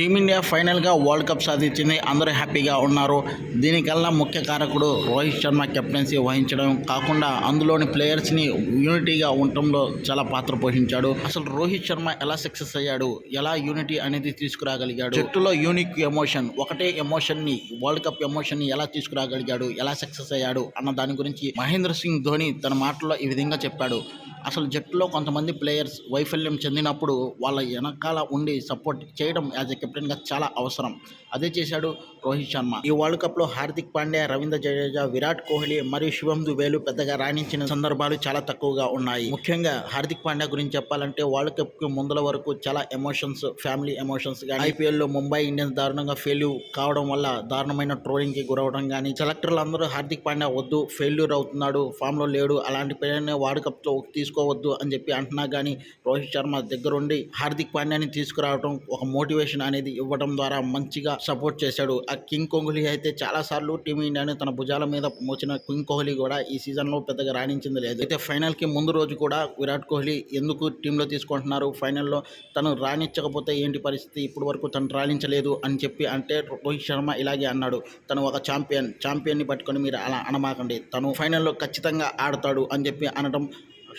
Team India ఫైనల్గా world cup సాధించింది. అందరూ హ్యాపీగా ఉన్నారు. దీనికల్లా ముఖ్య కారకుడు రోహిత్ శర్మ కెప్టెన్సీ వహించడం కాకుండా అందులోని ప్లేయర్స్ని యూనిటీగా ఉండటంలో చాలా పాత్ర పోషించాడు. అసలు రోహిత్ శర్మ ఎలా సక్సెస్ అయ్యాడు? ఎలా యూనిటీ అనేది తీసుకురాగలిగాడు? జట్టులో యూనిక్ ఎమోషన్ ఒకటే ఎమోషన్ని వరల్డ్ కప్ ఎమోషన్ని ఎలా తీసుకురాగలిగాడు? ఎలా సక్సెస్ అయ్యాడు? అన్న దాని గురించి మహేంద్ర సింగ్ ధోని తన మాటల్లో ఈ విధంగా చెప్పాడు. అసలు జట్టులో కొంతమంది ప్లేయర్స్ వైఫల్యం చెందినప్పుడు వాళ్ళ వెనకాల ఉండి సపోర్ట్ చేయడం యాజ్ ఎ కెప్టెన్గా చాలా అవసరం. అదే చేశాడు రోహిత్ శర్మ. ఈ వరల్డ్ కప్లో హార్దిక్ పాండ్యా రవీంద్ర జడేజా విరాట్ కోహ్లీ మరియు శివం దుబేలు పెద్దగా రాణించిన సందర్భాలు చాలా తక్కువగా ఉన్నాయి. ముఖ్యంగా హార్దిక్ పాండ్యా గురించి చెప్పాలంటే వరల్డ్ కప్ ముందుల ముందల వరకు చాలా ఎమోషన్స్ ఫ్యామిలీ ఎమోషన్స్ కానీ ఐపీఎల్లో ముంబై ఇండియన్స్ దారుణంగా ఫెయిల్యూర్ కావడం వల్ల దారుణమైన ట్రోలింగ్కి గురవడం కానీ సెలెక్టర్లు అందరూ హార్దిక్ పాండ్యా వద్దు ఫెయిల్యూర్ అవుతున్నాడు ఫామ్లో లేడు అలాంటి ప్లేయర్ని వరల్డ్ కప్ తీసుకు తీసుకోవద్దు అని చెప్పి అంటున్నా కానీ రోహిత్ శర్మ దగ్గరుండి హార్దిక్ పాండ్యాని తీసుకురావడం ఒక మోటివేషన్ అనేది ఇవ్వడం ద్వారా మంచిగా సపోర్ట్ చేశాడు. ఆ కింగ్ కోహ్లీ అయితే చాలా సార్లు టీమిండియాని తన భుజాల మీద మోచిన కింగ్ కోహ్లీ కూడా ఈ సీజన్లో పెద్దగా రాణించింది లేదు. అయితే ఫైనల్కి ముందు రోజు కూడా విరాట్ కోహ్లీ ఎందుకు టీంలో తీసుకుంటున్నారు? ఫైనల్లో తను రాణించకపోతే ఏంటి పరిస్థితి? ఇప్పటి వరకు తను రాణించలేదు అని చెప్పి అంటే రోహిత్ శర్మ ఇలాగే అన్నాడు. తను ఒక ఛాంపియన్ ఛాంపియన్ని పట్టుకొని మీరు అలా అనమాకండి. తను ఫైనల్లో ఖచ్చితంగా ఆడతాడు అని చెప్పి అనడం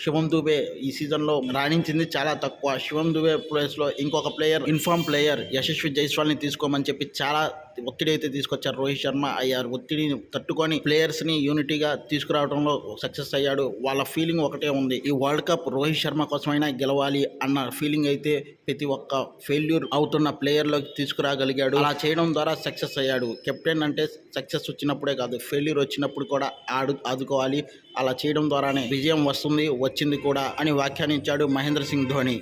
శివం దుబే ఈ సీజన్లో రాణించింది చాలా తక్కువ. శివం దుబే ప్లేస్లో ఇంకొక player in form player Yashasvi జైస్వాల్ని తీసుకోమని చెప్పి చాలా ఒత్తిడి అయితే తీసుకొచ్చారు. రోహిత్ శర్మ అయ్యారు. ఒత్తిడిని తట్టుకొని ప్లేయర్స్ని యూనిటీగా తీసుకురావడంలో సక్సెస్ అయ్యాడు. వాళ్ళ ఫీలింగ్ ఒకటే ఉంది. ఈ వరల్డ్ కప్ రోహిత్ శర్మ కోసమైనా గెలవాలి అన్న ఫీలింగ్ అయితే ప్రతి ఒక్క ఫెయిల్యూర్ అవుతున్న ప్లేయర్లోకి తీసుకురాగలిగాడు. అలా చేయడం ద్వారా సక్సెస్ అయ్యాడు. కెప్టెన్ అంటే సక్సెస్ వచ్చినప్పుడే కాదు ఫెయిల్యూర్ వచ్చినప్పుడు కూడా ఆడు ఆదుకోవాలి. అలా చేయడం ద్వారానే విజయం వస్తుంది వచ్చింది కూడా అని వ్యాఖ్యానించాడు మహేంద్ర సింగ్ ధోని.